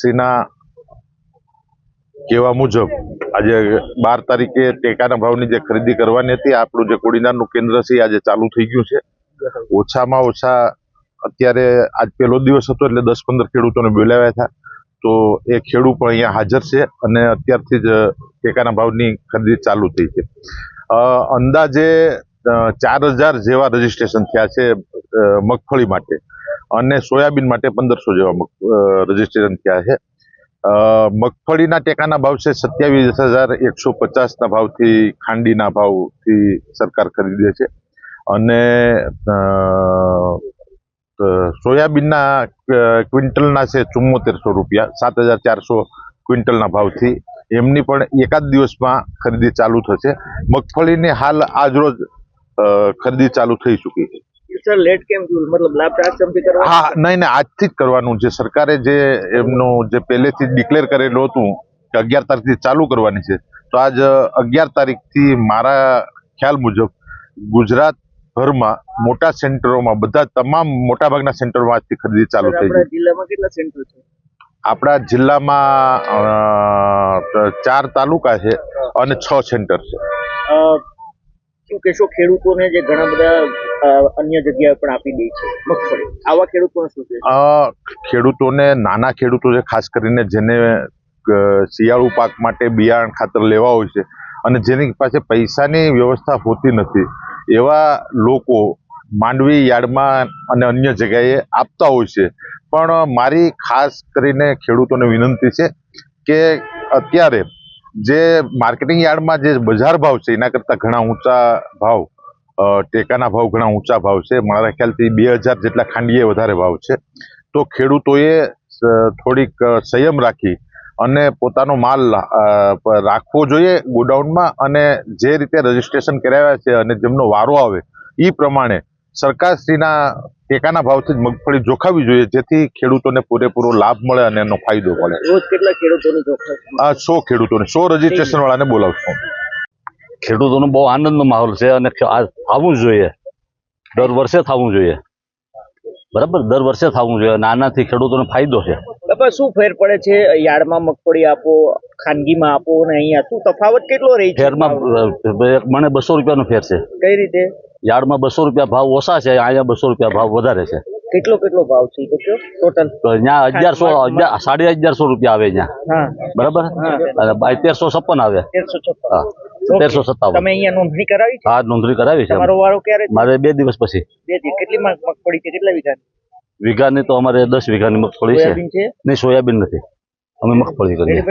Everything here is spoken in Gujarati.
શ્રીના કહેવા મુજબ, આજે બાર તારીખે ટેકાના ભાવની જે ખરીદી કરવાની હતી, આપણું જે કોડીનારનું કેન્દ્ર છે આજે ચાલુ થઈ ગયું છે. ઓછામાં ઓછા અત્યારે આજ પહેલો દિવસ હતો, એટલે દસ પંદર ખેડૂતોને બોલાવ્યા હતા. તો એ ખેડૂત પણ અહીંયા હાજર છે અને અત્યારથી જ ટેકાના ભાવની ખરીદી ચાલુ થઈ છે. અંદાજે ચાર હજાર જેવા રજીસ્ટ્રેશન થયા છે મગફળી માટે. અને સોયાબીન માટે પંદરસો જેવા રજીસ્ટ્રેશન થયા છે. મગફળીના ટેકાના ભાવ છે સત્યાવીસ હજાર એકસો પચાસના ભાવથી ખાંડીના ભાવથી સરકાર ખરીદે છે. અને સોયાબીનના ક્વિન્ટલના છે ચુમ્મોતેરસો રૂપિયા, સાત હજાર ચારસો ક્વિન્ટલના ભાવથી. એમની પણ એકાદ દિવસમાં ખરીદી ચાલુ થશે. મગફળીની હાલ આજરોજ ખરીદી ચાલુ થઈ ચૂકી છે. સર લેટ કેમ મતલબ લાભ કરવા? હા નહીં નહીં આજથી જ કરવાનું છે. સરકારે જે એમનું જે પહેલેથી ડિક્લેર કરેલું હતું કે અગિયાર તારીખથી ચાલુ કરવાની છે. તો આજ અગિયાર તારીખથી મારા ખ્યાલ મુજબ ગુજરાત ભરમાં મોટા સેન્ટરોમાં બધા તમામ મોટાભાગના સેન્ટરોમાં આજથી ખરીદી ચાલુ થઈ ગઈ. જિલ્લામાં કેટલા સેન્ટર છે? આપણા જિલ્લામાં ચાર તાલુકા છે અને છ સેન્ટર છે. શું કહેશો ખેડૂતોને જે ઘણા બધા અન્ય જગ્યાએ પણ આપી દે છે, મગફળી. આવા ખેડૂતોને શું છે? ખેડૂતોને નાના ખેડૂતો છે, ખાસ કરીને જેને શિયાળુ પાક માટે બિયારણ ખાતર લેવા હોય છે અને જેની પાસે પૈસાની વ્યવસ્થા હોતી નથી, એવા લોકો માંડવી યાર્ડમાં અને અન્ય જગ્યાએ આપતા હોય છે. પણ મારી ખાસ કરીને ખેડૂતોને વિનંતી છે કે અત્યારે જે માર્કેટિંગ યાર્ડમાં જે બજાર ભાવ છે, એના કરતાં ઘણા ઊંચા ભાવ ટેકાના ભાવ ઘણા ઊંચા ભાવ છે. મારા ખ્યાલથી બે હજાર જેટલા ખાંડીએ વધારે ભાવ છે. તો ખેડૂતોએ થોડીક સંયમ રાખી અને પોતાનો માલ રાખવો જોઈએ ગોડાઉનમાં અને જે રીતે રજીસ્ટ્રેશન કરાવ્યા છે અને જેમનો વારો આવે એ પ્રમાણે સરકારશ્રીના ટેકાના ભાવથી જ મગફળી જોખાવી જોઈએ જેથી ખેડૂતોને પૂરેપૂરો લાભ મળે અને એનો ફાયદો મળે. કેટલા ખેડૂતોને આ સો ખેડૂતોને સો રજીસ્ટ્રેશન વાળાને બોલાવશું. ખેડૂતોનો બહુ આનંદનો માહોલ છે અને થવું જોઈએ. દર વર્ષે થવું જોઈએ. બરાબર? દર વર્ષે થવું જોઈએ અને આનાથી ખેડૂતોને ફાયદો છે. બાપા શું ફેર પડે છે? યાર્ડમાં મગફળી આપો ખાનગીમાં આપો અને અહીંયા શું તફાવત કેટલો રહી છે? ફેરમાં મને બસો રૂપિયાનો ફેર છે. કઈ રીતે? યાર્ડમાં બસો રૂપિયા ભાવ ઓછા છે અહીંયા બસો રૂપિયા ભાવ વધારે છે. કેટલો કેટલો ભાવ છે તો કયો ટોટલ તો અહીંયા અગિયારસો અગિયાર સાડી અગિયારસો રૂપિયા આવે અહીંયા બરાબર? તેરસો છપ્પન આવે. તેરસો છપ્પન. હા. તેરસો સત્તાવન. તમે અહીંયા નોંધણી કરાવી હા નોંધણી કરાવી છે. મારો વારો ક્યારે મારે બે દિવસ પછી. બે દિવસ. કેટલી મગફળી છે? કેટલા વીઘાની? વીઘાની તો અમારે દસ વીઘાની મગફળી છે. નહીં સોયાબીન નથી. અમે મગફળી કરીએ.